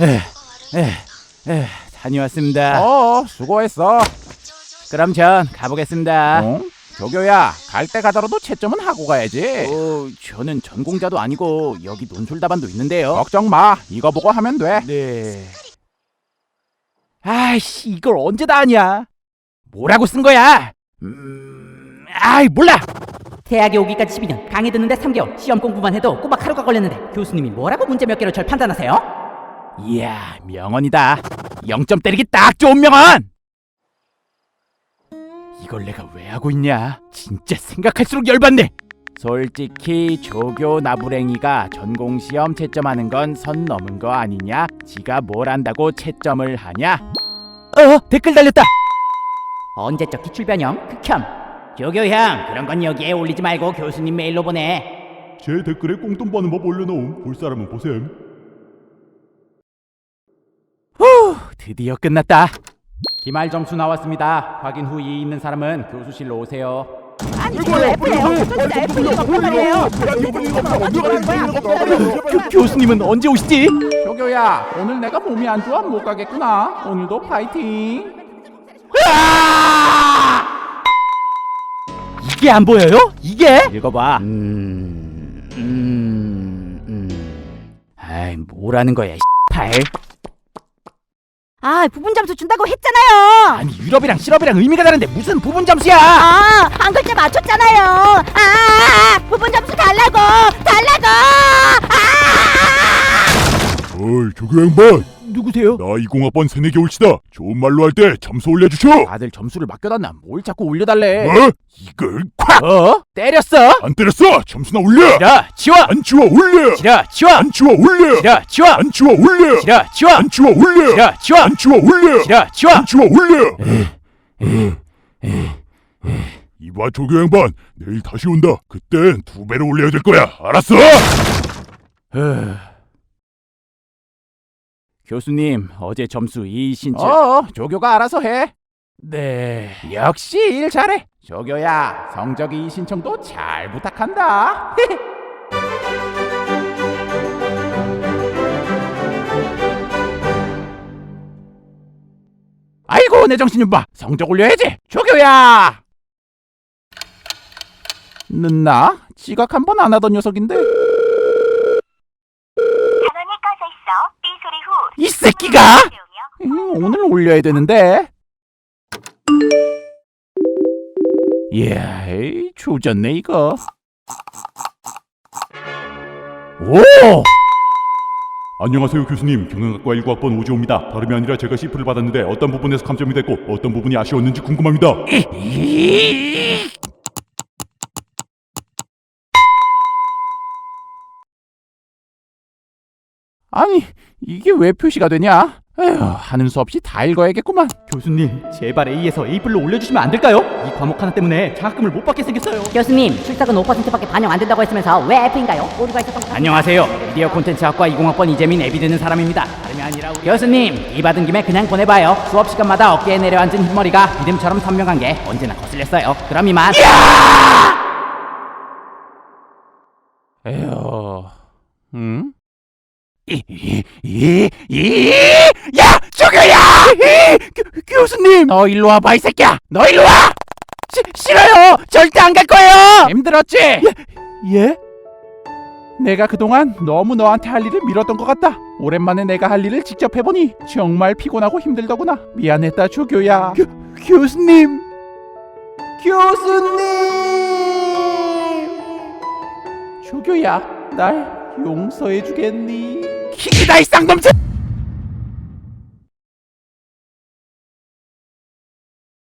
에, 에, 에, 다녀왔습니다. 어, 수고했어. 그럼 전 가보겠습니다. 어? 조교야, 갈 때 가더라도 채점은 하고 가야지. 어, 저는 전공자도 아니고 여기 논술답안도 있는데요. 걱정 마. 이거 보고 하면 돼. 네. 아이씨, 이걸 언제 다 하냐? 뭐라고 쓴 거야? 음, 아이 몰라. 대학에 오기까지 12년, 강의 듣는데 3개월, 시험 공부만 해도 꼬박 하루가 걸렸는데 교수님이 뭐라고 문제 몇 개로 절 판단하세요? 이야, 명언이다. 0점 때리기 딱 좋은 명언. 이걸 내가 왜 하고 있냐? 진짜 생각할수록 열받네. 솔직히 조교 나부랭이가 전공 시험 채점하는 건 선 넘은 거 아니냐? 지가 뭘 안다고 채점을 하냐? 어, 댓글 달렸다. 언제적 기출 변형, 극혐. 조교형, 그런 건 여기에 올리지 말고 교수님 메일로 보내. 제 댓글에 꽁돈 버는 법 올려놓음 볼 사람은 보셈 후, 드디어 끝났다. 기말 점수 나왔습니다. 확인 후 이의 있는 사람은 교수실로 오세요. 아니. 교, 교수님은 언제 오시지? 조교야, 오늘 내가 몸이 안 좋아 못 가겠구나. 오늘도 파이팅. 이게 안 보여요? 이게? 읽어봐. 음, 음, 음. 아이, 뭐라는 거야, 팔. 아, 부분 점수 준다고 했잖아요. 아니, 유럽이랑 실업이랑 의미가 다른데 무슨 부분 점수야? 아, 한 글자 맞췄잖아요. 아, 부분 점수 달라고, 달라고. 아! 어이 조교 양반 누구세요? 나 20학번 새내기 올치다 좋은 말로 할 때 점수 올려주쇼 다들 점수를 맡겨놨나? 뭘 자꾸 올려달래? 뭐? 이걸 콱! 어? 때렸어? 안 때렸어 점수나 올려 지라, 치워! 안 치워 올려 지라, 치워! 안 치워 올려 지라, 치워! 안 치워 올려 지라, 치워! 안 치워 올려 지라, 치워! 안 치워 올려 지라, 치워! 안 치워 올려 이봐 조교 양반 내일 다시 온다 그땐 두 배로 올려야 될 거야 알았어? 교수님, 어제 점수 이의 신청. 어, 조교가 알아서 해. 네. 역시 일 잘해. 조교야, 성적 이의 신청도 잘 부탁한다. 아이고, 내 정신 좀 봐. 성적 올려야지. 조교야! 늦나? 지각 한 번 안 하던 녀석인데. 전원이 꺼져 있어. 삐 소리 후 이 새끼가! 음, 오늘 올려야 되는데. 이야, 에이, 조졌네 이거. 오! 안녕하세요 교수님 경영학과 19학번 오지호입니다 다름이 아니라 제가 C프를 받았는데 어떤 부분에서 감점이 됐고 어떤 부분이 아쉬웠는지 궁금합니다 아니, 이게 왜 표시가 되냐? 에휴, 하는 수 없이 다 읽어야겠구만. 교수님, 제발 A에서 A플로 올려주시면 안 될까요? 이 과목 하나 때문에 장학금을 못 받게 생겼어요. 교수님, 출석은 5%밖에 반영 안 된다고 했으면서 왜 F인가요? 오류가 있었던 것 안녕하세요. 미디어 콘텐츠학과 20학번 이재민 애비 되는 사람입니다. 다름이 아니라 우리... 교수님, 이 받은 김에 그냥 보내봐요. 수업 시간마다 어깨에 내려앉은 흰머리가 믿음처럼 선명한 게 언제나 거슬렸어요. 그럼 이만. 에휴, 응? 이, 이, 이, 이, 야, 조교야! 이, 교, 교수님! 너 일로 와봐, 이 새끼야! 너 일로 와! 시, 싫어요! 절대 안 갈 거예요! 힘들었지? 예? 내가 그동안 너무 너한테 할 일을 미뤘던 것 같다. 오랜만에 내가 할 일을 직접 해보니 정말 피곤하고 힘들더구나. 미안했다, 조교야. 교, 교수님! 교수님! 조교야, 날 용서해 주겠니? 킥이다, 이 쌍놈새!